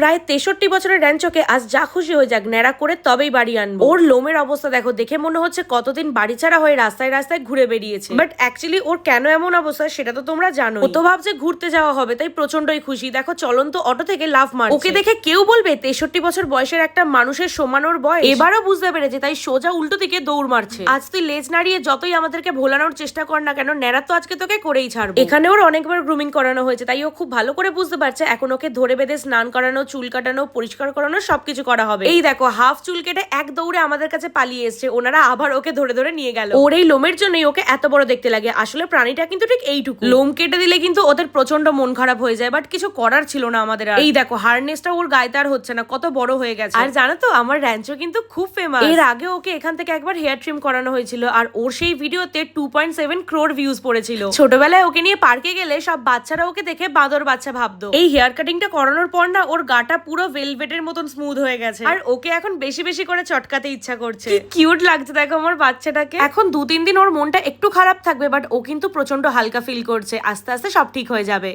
প্রায় তেষট্টি বছরের র্যাঞ্চোকে আজ যা খুশি হয়ে যাক, ন্যাড়া করে তবেই বাড়ি আনব। ওর লোমের অবস্থা দেখো, দেখে মনে হচ্ছে কতদিন বাড়ি ছাড়া হয়ে রাস্তায় রাস্তায় ঘুরে বেরিয়েছে। বাট অ্যাকচুয়ালি ওর কেন এমন অবস্থা সেটা তো তোমরা জানো তো ভাবছে ঘুরতে যাওয়া হবে, তাই প্রচন্ডই খুশি। দেখো, চলন্ত অটো থেকে লাভ মার ওকে দেখে কেউ বলবে তেষট্টি বছর বয়সের একটা মানুষের সমান ওর বয়স? এবারও বুঝতে পেরেছে, তাই সোজা উল্টো দিকে দৌড় মারছে। আজ তুই লেজ নাড়িয়ে যতই আমাদেরকে ভোলানোর চেষ্টা কর না কেন, ন্যাড়া তো আজকে তোকে করেই ছাড়বো। এখানে ওর অনেকবার গ্রুমিং করানো হয়েছে, তাই ও খুব ভালো করে বুঝতে পারছে। এখন ওকে ধরে বেঁধে স্নান করানো চুল কাটানো, পরিষ্কার করানো, সবকিছু করা হবে। এই দেখো, হাফ চুল কেটে এক দৌড়ে আমাদের কাছে পালিয়ে এসছে। ওনারা আবার ওকে ধরে ধরে নিয়ে গেল। ওর এই লোমের জন্যই ওকে এত বড় দেখতে লাগে। আসলে প্রাণীটা কিন্তু ঠিক এইটুকু। লোম কেটে দিলে কিন্তু ওদের প্রচণ্ড মন খারাপ হয়ে যায় বাট কিছু করার ছিল না আমাদের। এই দেখো হারনেসটা ওর গায়ে তার হচ্ছে না, কত বড় হয়ে গেছে। আর জানো তো, আমার র্যাঞ্চো কিন্তু খুব ফেমাস এর আগে ওকে এখান থেকে একবার হেয়ার ট্রিম করানো হয়েছিল, আর ওর সেই ভিডিওতে two point seven crore views পড়েছিল। ছোটবেলায় ওকে নিয়ে পার্কে গেলে সব বাচ্চারা ওকে দেখে বাঁদর বাচ্চা ভাবতো। এই হেয়ার কাটিংটা করানোর পর না, ওর গাটা পুরো ভেলভেটের মতন স্মুথ হয়ে গেছে। আর ওকে এখন বেশি বেশি করে চটকাতে ইচ্ছা করছে। কিউট লাগছে দেখো আমার বাচ্চাটাকে। এখন দু তিন দিন ওর মনটা একটু খারাপ থাকবে বাট ও কিন্তু প্রচণ্ড হালকা ফিল করছে। আস্তে আস্তে সব ঠিক হয়ে যাবে।